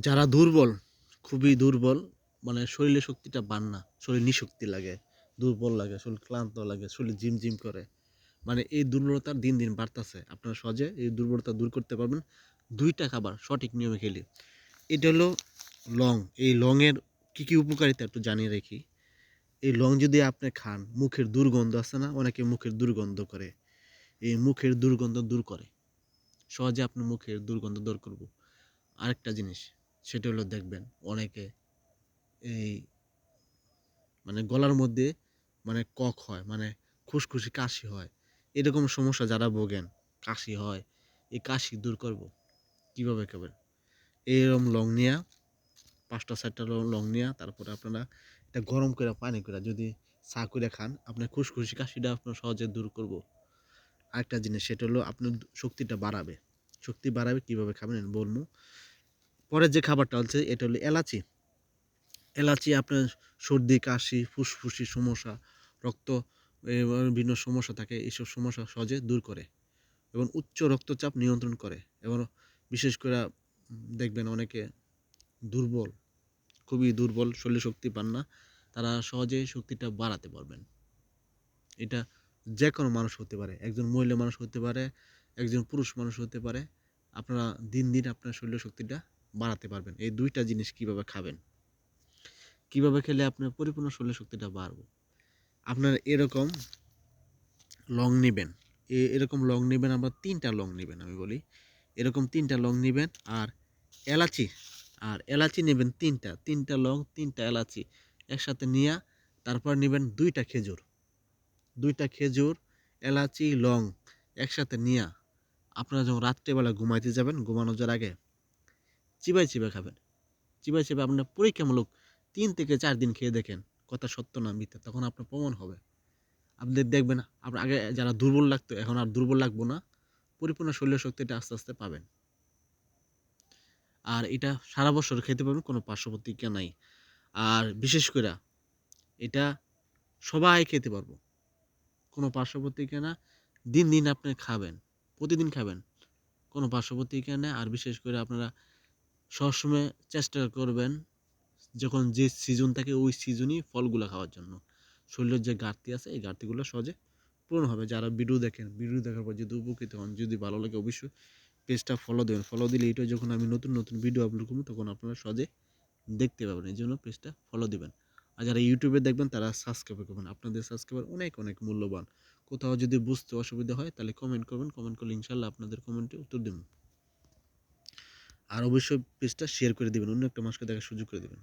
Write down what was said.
যারা দুর্বল, খুবই দুর্বল মানে শরীরে শক্তিটা পান না। শরীর নিশক্তি লাগে, দুর্বল লাগে, শরীর ক্লান্ত লাগে, শরীর জিম জিম করে। মানে এই দুর্বলতা দিন দিন বাড়তেছে। আপনারা সহজে এই দুর্বলতা দূর করতে পারবেন। দুইটা খাবার সঠিক নিয়মে খেলে। এটা হলো লং। এই লংয়ের কী কী উপকারিতা একটু জানিয়ে রাখি। এই লং যদি আপনি খান, মুখের দুর্গন্ধ আছে না? অনেকে মুখের দুর্গন্ধ করে। এই মুখের দুর্গন্ধ দূর করে। সহজে আপনি মুখের দুর্গন্ধ দূর করব। আরেকটা জিনিস সেটা হলো দেখবেন অনেকে এই মানে গলার মধ্যে মানে কক হয় মানে খুশখুশি কাশি হয়। এরকম সমস্যা যারা ভোগেন, কাশি হয়, এই কাশি দূর করব। কীভাবে খাবেন এরকম লং নিয়া, পাঁচটা চারটা লং নিয়া, তারপরে আপনারা এটা গরম করে পানি করে যদি চা করে খান, আপনার খুশখুশি কাশিটা আপনার সহজে দূর করব। আরেকটা জিনিস, সেটা হলো আপনার শক্তিটা বাড়াবে। শক্তি বাড়াবে, কীভাবে খাবেন বলব? পরের যে খাবারটা হচ্ছে, এটা হলো এলাচি। এলাচি আপনার সর্দি, কাশি, ফুসফুসি, সমস্যা, রক্ত বিভিন্ন সমস্যা থাকে, এইসব সমস্যা সহজে দূর করে এবং উচ্চ রক্তচাপ নিয়ন্ত্রণ করে এবং বিশেষ করে দেখবেন অনেকে দুর্বল, খুবই দুর্বল, শরীরে শক্তি পান না, তারা সহজে শক্তিটা বাড়াতে পারবেন। এটা যে কোনো মানুষ হতে পারে, একজন মহিলা মানুষ হতে পারে, একজন পুরুষ মানুষ হতে পারে, আপনারা দিন দিন আপনার শরীরের শক্তিটা বাড়াতে পারবেন। এই দুইটা জিনিস কীভাবে খাবেন? কীভাবে খেলে আপনার পরিপূর্ণ শরীরের শক্তিটা বাড়বে? আপনার এরকম লং নেবেন। এরকম লং নেবেন, আমরা তিনটা লং নেবেন আমি বলি। এরকম তিনটা লং নেবেন আর এলাচি আর এলাচি নেবেন তিনটা। তিনটা লং, তিনটা এলাচি একসাথে নিয়ে তারপর নেবেন দুইটা খেজুর। দুইটা খেজুর, এলাচি, লং একসাথে নিয়ে আপনারা যখন রাত্রেবেলা ঘুমাইতে যাবেন ঘুমানো আগে চিবাই চিবাই খাবেন। চিবাই চিবাই আপনার পরীক্ষামূলক তিন থেকে চার দিন খেয়ে দেখেন, কথা সত্য না মিথ্যা, তখন আপনার প্রমাণ হবে। আপনি দেখবেন আপনার আগে যারা দুর্বল লাগতো, এখন আর দুর্বল লাগবো না, পরিপূর্ণ শরীর শক্তিটা আস্তে আস্তে পাবেন। আর এটা সারা বছর খেতে পারবেন, কোনো পার্শ্ব প্রতিক্রিয়া নাই। আর বিশেষ করে এটা সবাই খেতে পারব। কোনো পার্শ্ব প্রতিক্রিয়া না, দিন দিন আপনি খাবেন, প্রতিদিন খাবেন, কোনো পার্শ্ব প্রতিক্রিয়া নেই। আর বিশেষ করে আপনারা সবসময় চেষ্টা করবেন যখন যে সিজন থাকে ওই সিজনই ফলগুলো খাওয়ার জন্য। শরীরের যে ঘাটতি আছে এই ঘাটতিগুলো সহজে পূরণ হবে। যারা ভিডিও দেখেন ভিডিও দেখার পর যদি উপকৃত হন, যদি ভালো লাগে অবশ্যই পেজটা ফলো দেবেন। ফলো দিলে এটা যখন আমি নতুন নতুন ভিডিও আপলোড করব, তখন আপনারা সহজে দেখতে পাবেন। এই জন্য পেজটা ফলো দিবেন। আর যারা ইউটিউবে দেখবেন, তারা সাবস্ক্রাইব করবেন। আপনাদের সাবস্ক্রাইবার অনেক অনেক মূল্যবান। কোথাও যদি বুঝতে অসুবিধা হয়, তাহলে কমেন্ট করবেন। কমেন্ট করলে ইনশাল্লাহ আপনাদের কমেন্টে উত্তর দেবেন আর অবশ্যই পেজটা শেয়ার করে দেবেন অন্য একটা মানুষকে দেখার সুযোগ করে দেবেন।